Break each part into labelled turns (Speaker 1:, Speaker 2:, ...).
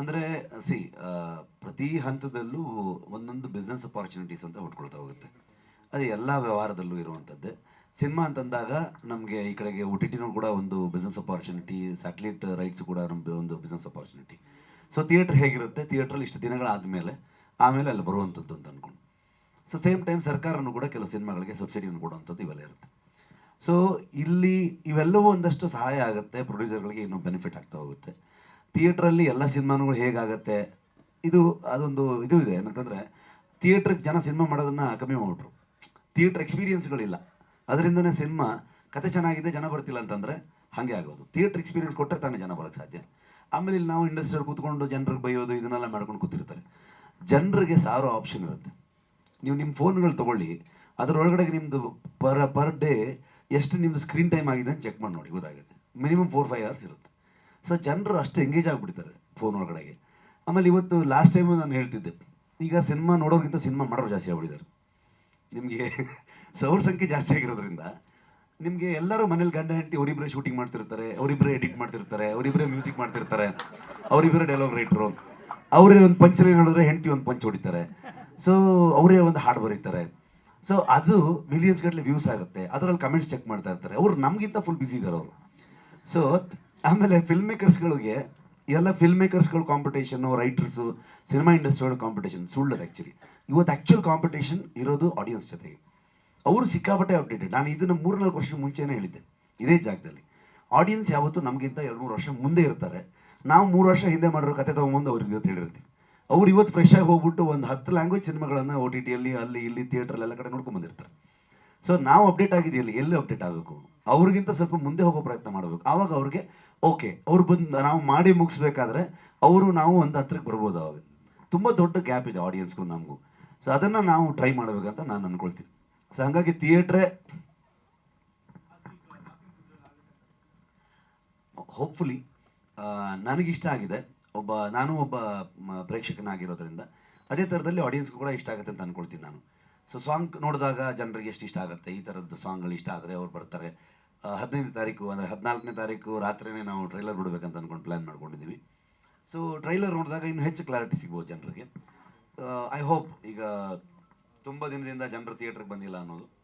Speaker 1: ಅಂದರೆ ಸಿ ಪ್ರತಿ ಹಂತದಲ್ಲೂ ಒಂದೊಂದು ಬಿಸ್ನೆಸ್ ಅಪಾರ್ಚುನಿಟೀಸ್ ಅಂತ ಹುಟ್ಕೊಳ್ತಾ ಹೋಗುತ್ತೆ. ಅದು ಎಲ್ಲ ವ್ಯವಹಾರದಲ್ಲೂ ಇರುವಂಥದ್ದೇ. ಸಿನಿಮಾ ಅಂತಂದಾಗ ನಮಗೆ ಈ ಕಡೆಗೆ ಒ ಟಿ ಟಿನೂ ಕೂಡ ಒಂದು ಬಿಸ್ನೆಸ್ ಅಪಾರ್ಚುನಿಟಿ ಸ್ಯಾಟ್ಲೈಟ್ ರೈಟ್ಸ್ ಕೂಡ ನಮ್ಮದು ಒಂದು ಬಿಸ್ನೆಸ್ ಅಪಾರ್ಚುನಿಟಿ ಸೊ ಥಿಯೇಟ್ರ್ ಹೇಗಿರುತ್ತೆ? ಥಿಯೇಟ್ರಲ್ಲಿ ಇಷ್ಟು ದಿನಗಳಾದಮೇಲೆ ಆಮೇಲೆ ಅಲ್ಲಿ ಬರುವಂಥದ್ದು ಅಂತ ಅಂದ್ಕೊಂಡು ಸೊ ಸೇಮ್ ಟೈಮ್ ಸರ್ಕಾರನೂ ಕೂಡ ಕೆಲವು ಸಿನಿಮಾಗಳಿಗೆ ಸಬ್ಸಿಡಿಯನ್ನು ಕೊಡುವಂಥದ್ದು ಇವೆಲ್ಲ ಇರುತ್ತೆ. ಸೊ ಇಲ್ಲಿ ಇವೆಲ್ಲವೂ ಒಂದಷ್ಟು ಸಹಾಯ ಆಗುತ್ತೆ ಪ್ರೊಡ್ಯೂಸರ್ಗಳಿಗೆ ಇನ್ನೂ ಬೆನಿಫಿಟ್ ಆಗ್ತಾ ಹೋಗುತ್ತೆ. ಥಿಯೇಟ್ರಲ್ಲಿ ಎಲ್ಲ ಸಿನಿಮಾಗಳು ಹೇಗಾಗತ್ತೆ? ಇದು ಅದೊಂದು ಇದು ಇದೆ. ಏನಂತಂದರೆ, ಥಿಯೇಟ್ರಿಗೆ ಜನ ಸಿನಿಮಾ ಮಾಡೋದನ್ನು ಕಮ್ಮಿ ಮಾಡಿಬಿಟ್ರು. ಥಿಯೇಟ್ರ್ ಎಕ್ಸ್ಪೀರಿಯನ್ಸ್ಗಳಿಲ್ಲ. ಅದರಿಂದನೇ ಸಿನಿಮಾ ಕತೆ ಚೆನ್ನಾಗಿದೆ, ಜನ ಬರ್ತಿಲ್ಲ ಅಂತಂದರೆ ಹಾಗೆ ಆಗೋದು. ಥಿಯೇಟ್ರ್ ಎಕ್ಸ್ಪೀರಿಯನ್ಸ್ ಕೊಟ್ಟರೆ ತಾನೇ ಜನ ಬರೋಕ್ಕೆ ಸಾಧ್ಯ. ಆಮೇಲೆ ಇಲ್ಲಿ ನಾವು ಇಂಡಸ್ಟ್ರಿಯಲ್ಲಿ ಕೂತ್ಕೊಂಡು ಜನರಿಗೆ ಬೈಯೋದು, ಇದನ್ನೆಲ್ಲ ಮಾಡ್ಕೊಂಡು ಕೂತಿರ್ತಾರೆ. ಜನರಿಗೆ ಸಾವಿರ ಆಪ್ಷನ್ ಇರುತ್ತೆ. ನೀವು ನಿಮ್ಮ ಫೋನ್ಗಳು ತೊಗೊಳ್ಳಿ, ಅದರೊಳಗಡೆ ನಿಮ್ಮದು ಪರ್ ಪರ್ ಡೇ ಎಷ್ಟು ನಿಮ್ಮದು ಸ್ಕ್ರೀನ್ ಟೈಮ್ ಆಗಿದೆ ಅಂತ ಚೆಕ್ ಮಾಡಿ ನೋಡಿ, ಗೊತ್ತಾಗುತ್ತೆ. ಮಿನಿಮಮ್ ಫೋರ್ ಫೈವ್ ಅವರ್ಸ್ ಇರುತ್ತೆ. ಸೊ ಜನರು ಅಷ್ಟು ಎಂಗೇಜ್ ಆಗಿಬಿಡ್ತಾರೆ ಫೋನ್ ಒಳಗಡೆಗೆ. ಆಮೇಲೆ ಇವತ್ತು ಲಾಸ್ಟ್ ಟೈಮು ನಾನು ಹೇಳ್ತಿದ್ದೆ, ಈಗ ಸಿನಿಮಾ ನೋಡೋರಿಗಿಂತ ಸಿನಿಮಾ ಮಾಡೋರು ಜಾಸ್ತಿ ಆಗ್ಬಿಟ್ಟಿದ್ದಾರೆ. ನಿಮಗೆ ಸೌರ ಸಂಖ್ಯೆ ಜಾಸ್ತಿ ಆಗಿರೋದ್ರಿಂದ ನಿಮಗೆ ಎಲ್ಲರೂ ಮನೇಲಿ ಗಂಡ ಹೆಂಡತಿ ಅವರಿಬ್ಬರೇ ಶೂಟಿಂಗ್ ಮಾಡ್ತಿರ್ತಾರೆ ಅವರಿಬ್ಬರೇ ಎಡಿಟ್ ಮಾಡ್ತಿರ್ತಾರೆ ಅವರಿಬ್ಬರೇ ಮ್ಯೂಸಿಕ್ ಮಾಡ್ತಿರ್ತಾರೆ ಅವರಿಬ್ಬರೇ ಡೈಲಾಗ್ ರೈಟ್ರು ಅವರೇ ಒಂದು ಪಂಚಲಿ ಹೇಳಿದ್ರೆ ಹೆಂಡತಿ ಒಂದು ಪಂಚ್ ಹೊಡಿತಾರೆ. ಸೊ ಅವರೇ ಒಂದು ಹಾಡು ಬರೀತಾರೆ. ಸೊ ಅದು ಮಿಲಿಯನ್ಸ್ ಗಟ್ಟಲೆ ವ್ಯೂಸ್ ಆಗುತ್ತೆ. ಅದರಲ್ಲಿ ಕಮೆಂಟ್ಸ್ ಚೆಕ್ ಮಾಡ್ತಾ ಇರ್ತಾರೆ. ಅವ್ರು ನಮಗಿಂತ ಫುಲ್ ಬಿಸಿ ಇದ್ದಾರೆ ಅವರು. ಸೊ ಆಮೇಲೆ ಫಿಲ್ಮ್ ಮೇಕರ್ಸ್ಗಳಿಗೆ ಎಲ್ಲ ಫಿಲ್ಮ್ ಮೇಕರ್ಸ್ಗಳು ಕಾಂಪಿಟೇಷನ್ನು ರೈಟರ್ಸು ಸಿನಿಮಾ ಇಂಡಸ್ಟ್ರಿಗಳ ಕಾಂಪಿಟೇಷನ್ ಸುಳ್ಳು ಆ್ಯಕ್ಚುಲಿ ಇವತ್ತು ಆ್ಯಕ್ಚುಯಲ್ ಕಾಂಪಿಟೇಷನ್ ಇರೋದು ಆಡಿಯನ್ಸ್ ಜೊತೆಗೆ. ಅವರು ಸಿಕ್ಕಾಪಟ್ಟೆ ಅಪ್ಡೇಟೆಡ್ ನಾನು ಇದನ್ನು ಮೂರ್ನಾಲ್ಕು ವರ್ಷ ಮುಂಚೆನೇ ಹೇಳಿದ್ದೆ, ಇದೇ ಜಾಗದಲ್ಲಿ. ಆಡಿಯನ್ಸ್ ಯಾವತ್ತೂ ನಮಗಿಂತ ಎರಡು ಮೂರು ವರ್ಷ ಮುಂದೆ ಇರ್ತಾರೆ. ನಾವು ಮೂರು ವರ್ಷ ಹಿಂದೆ ಮಾಡಿರೋ ಕತೆ ತೊಗೊಂಬಂದು ಅವ್ರಿಗೆ ಇವತ್ತು ಹೇಳಿರ್ತೀವಿ. ಅವ್ರು ಇವತ್ತು ಫ್ರೆಶ್ ಆಗಿ ಹೋಗ್ಬಿಟ್ಟು ಒಂದು ಹತ್ತು ಲ್ಯಾಂಗ್ವೇಜ್ ಸಿನಿಮಾಗಳನ್ನು ಓ ಟಿ ಟಿಯಲ್ಲಿ ಅಲ್ಲಿ ಇಲ್ಲಿ ಥಿಯೇಟ್ರಲ್ಲಿ ಎಲ್ಲ ಕಡೆ ನೋಡ್ಕೊಂಡು ಬಂದಿರ್ತಾರೆ. ಸೊ ನಾವು ಅಪ್ಡೇಟ್ ಆಗಿದೆಯಲ್ಲಿ ಎಲ್ಲಿ ಅಪ್ಡೇಟ್ ಆಗಬೇಕು? ಅವ್ರಿಗಿಂತ ಸ್ವಲ್ಪ ಮುಂದೆ ಹೋಗೋ ಪ್ರಯತ್ನ ಮಾಡಬೇಕು. ಆವಾಗ ಅವ್ರಿಗೆ, ಓಕೆ, ಅವ್ರು ಬಂದು ನಾವು ಮಾಡಿ ಮುಗಿಸ್ಬೇಕಾದ್ರೆ ಅವರು ನಾವು ಒಂದು ಹತ್ರಕ್ಕೆ ಬರ್ಬೋದು ಅವಾಗ ತುಂಬ ದೊಡ್ಡ ಗ್ಯಾಪ್ ಇದೆ ಆಡಿಯನ್ಸ್ಗೂ ನಮಗೂ. ಸೊ ಅದನ್ನು ನಾವು ಟ್ರೈ ಮಾಡಬೇಕಂತ ನಾನು ಅಂದ್ಕೊಳ್ತೀನಿ ಸೊ ಹಾಗಾಗಿ ಥಿಯೇಟ್ರೇ ಹೋಪ್ಫುಲಿ ನನಗಿಷ್ಟ ಆಗಿದೆ. ಒಬ್ಬ, ನಾನು ಒಬ್ಬ ಪ್ರೇಕ್ಷಕನಾಗಿರೋದ್ರಿಂದ, ಅದೇ ಥರದಲ್ಲಿ ಆಡಿಯನ್ಸ್ಗೂ ಕೂಡ ಇಷ್ಟ ಆಗುತ್ತೆ ಅಂತ ಅಂದ್ಕೊಳ್ತೀನಿ ನಾನು. ಸೊ ಸಾಂಗ್ ನೋಡಿದಾಗ ಜನರಿಗೆ ಎಷ್ಟು ಇಷ್ಟ ಆಗುತ್ತೆ? ಈ ಥರದ್ದು ಸಾಂಗ್ಗಳು ಇಷ್ಟ ಆದರೆ ಅವ್ರು ಬರ್ತಾರೆ. ಹದಿನೈದನೇ ತಾರೀಕು ಅಂದರೆ ಹದಿನಾಲ್ಕನೇ ತಾರೀಕು ರಾತ್ರಿನೇ ನಾವು ಟ್ರೈಲರ್ ಬಿಡಬೇಕಂತ ಅಂದ್ಕೊಂಡು ಪ್ಲ್ಯಾನ್ ಮಾಡ್ಕೊಂಡಿದ್ದೀವಿ. ಸೊ ಟ್ರೈಲರ್ ನೋಡಿದಾಗ ಇನ್ನೂ ಹೆಚ್ಚು ಕ್ಲಾರಿಟಿ ಸಿಗ್ಬೋದು ಜನರಿಗೆ. ಐ ಹೋಪ್ ಈಗ ತುಂಬ ದಿನದಿಂದ ಜನರು ಥಿಯೇಟ್ರಿಗೆ ಬಂದಿಲ್ಲ ಅನ್ನೋದು.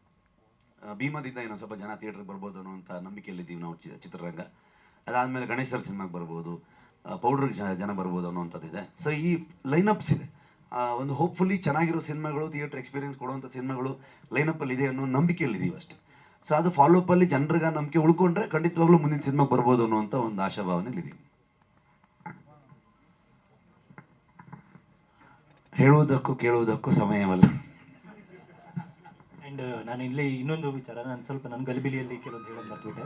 Speaker 1: ಭೀಮದಿಂದ ಇನ್ನೊಂದು ಸ್ವಲ್ಪ ಜನ ಥಿಯೇಟ್ರಿಗೆ ಬರ್ಬೋದು ಅನ್ನೋಂಥ ನಂಬಿಕೆಯಲ್ಲಿದ್ದೀವಿ ನಾವು ಚಿ- ಚಿತ್ರರಂಗ. ಅದಾದಮೇಲೆ ಗಣೇಶ್ ಸರ್ ಸಿನಿಮಾಗೆ ಬರ್ಬೋದು. ಪೌಡ್ರಿಗೆ ಜನ ಬರ್ಬೋದು ಅನ್ನೋವಂಥದ್ದಿದೆ. ಸೊ ಈ ಲೈನಪ್ಸ್ ಇದೆ. ಒಂದು ಹೋಪ್ಫುಲಿ ಚೆನ್ನಾಗಿರೋ ಸಿನಿಮಾಗಳು ಥಿಯೇಟರ್ ಎಕ್ಸ್ಪೀರಿಯನ್ಸ್ ಕೊಡುವಂಥ ಸಿನಿಮಾಗಳು ಲೈನಪ್ಪಲ್ಲಿ ಇದೆ ಅನ್ನೋ ನಂಬಿಕೆಯಲ್ಲಿದ್ದೀವಿ ಅಷ್ಟೆ. ಸೊ ಅದು ಫಾಲೋಅಪ್ಪಲ್ಲಿ ಜನರಿಗೆ ನಂಬಿಕೆ ಉಳ್ಕೊಂಡ್ರೆ ಖಂಡಿತವಾಗ್ಲೂ ಮುಂದಿನ ಸಿನಿಮಾ ಬರ್ಬೋದು ಅನ್ನುವಂಥ ಒಂದು ಆಶಾಭಾವನೆಯಲ್ಲಿದ್ದೀವಿ ಹೇಳುವುದಕ್ಕೂ ಕೇಳುವುದಕ್ಕೂ ಸಮಯವಲ್ಲ.
Speaker 2: ಆ್ಯಂಡ್ ನಾನು ಇಲ್ಲಿ ಇನ್ನೊಂದು ವಿಚಾರ, ನಾನು ಸ್ವಲ್ಪ ನನ್ನ ಗಲಿಬಿಲಿಯಲ್ಲಿ ಕೆಲವೊಂದು ಹೇಳೋದು ಮರ್ತುಬಿಟ್ಟೆ.